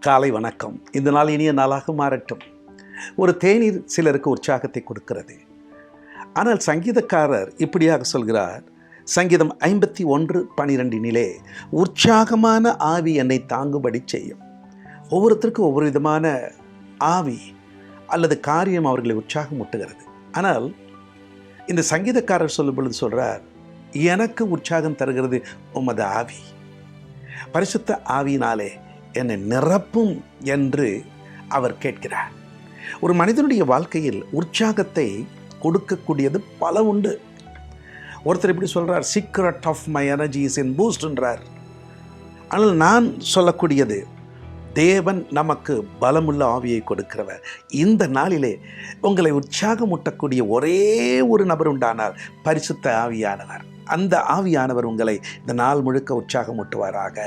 காலை வணக்கம். இந்த நாள் இனிய நாளாக மாறட்டும். ஒரு தேநீர் சிலருக்கு உற்சாகத்தை கொடுக்கிறது. ஆனால் சங்கீதக்காரர் இப்படியாக சொல்கிறார் சங்கீதம் ஐம்பத்தி ஒன்று பனிரெண்டினிலே உற்சாகமான ஆவி என்னை தாங்கும்படி செய்யும். ஒவ்வொருத்தருக்கும் ஒவ்வொரு விதமான ஆவி அல்லது காரியம் அவர்களை உற்சாகம் ஊட்டுகிறது ஆனால் இந்த சங்கீதக்காரர் சொல்லும் பொழுது சொல்கிறார் எனக்கு உற்சாகம் தருகிறது உமது ஆவி. பரிசுத்த ஆவியினாலே என்னை நிரப்பும் என்று அவர் கேட்கிறார். ஒரு மனிதனுடைய வாழ்க்கையில் உற்சாகத்தை கொடுக்கக்கூடியது பல உண்டு. ஒருத்தர் இப்படி சொல்கிறார் secret of my energy is in பூஸ்ட்ன்றார் ஆனால் நான் சொல்லக்கூடியது தேவன் நமக்கு பலமுள்ள ஆவியை கொடுக்கிறவர். இந்த நாளிலே உங்களை உற்சாகமூட்டக்கூடிய ஒரே ஒரு நபர் உண்டானார் பரிசுத்த ஆவியானவர். அந்த ஆவியானவர் உங்களை இந்த நாள் முழுக்க உற்சாகமூட்டுவாராக.